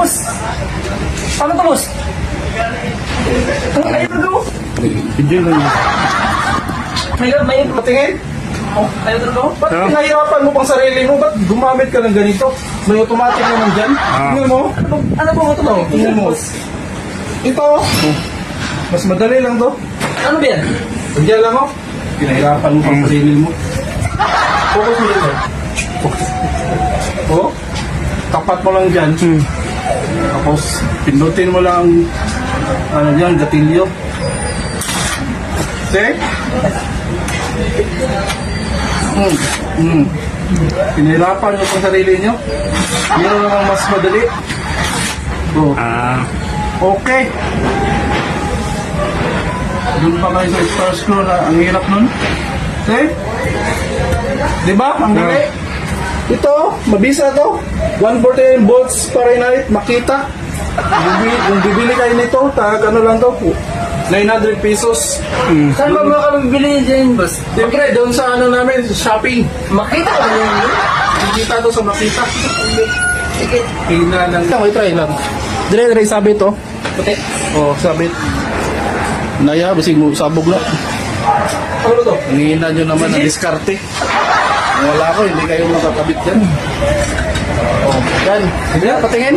boss? Paano to, boss? Ang ayun to, Hindi na yun. May, may, Patingin. oh, ayun to, Ba't Huh? pinahirapan mo pang sarili mo? Ba't gumamit ka ng ganito? May automatic naman dyan. Ah. Tingnan mo. Ano, ano po ito, tingnan mo. Ito. Mas madali lang to. Ano ba yan? Diyan lang oh. Pinahirapan mo pang sarili mo. Focus mo dito. Oh. Tapat mo lang dyan. Hmm. Tapos, pindutin mo lang ano dyan, gatilyo. Okay? Hmm. Hmm. Pinahirapan nyo pang sarili nyo. Meron namang mas madali. Oh. Ah, Okay. Doon pa kayo sa star scroll na ang hirap nun. Okay? Di ba? Ang dali. Ito, mabisa to. 149 volts Fahrenheit, makita. Bibili, kung bibili kayo nito, tag ano lang to, 900 pesos. Saan ba makakabili dyan, boss? Siyempre, doon sa ano namin, sa shopping. Makita ko yun. Makita to sa makita. Sige. Hina lang. Ito, try lang. Dire, dire, sabi to. Puti. Oh, sabit. Naya, basig mo sabog na. Ano to? Ang hina nyo naman ang diskarte. Wala ko, hindi kayo makakabit dyan. Oh, yan. Sige, patingin.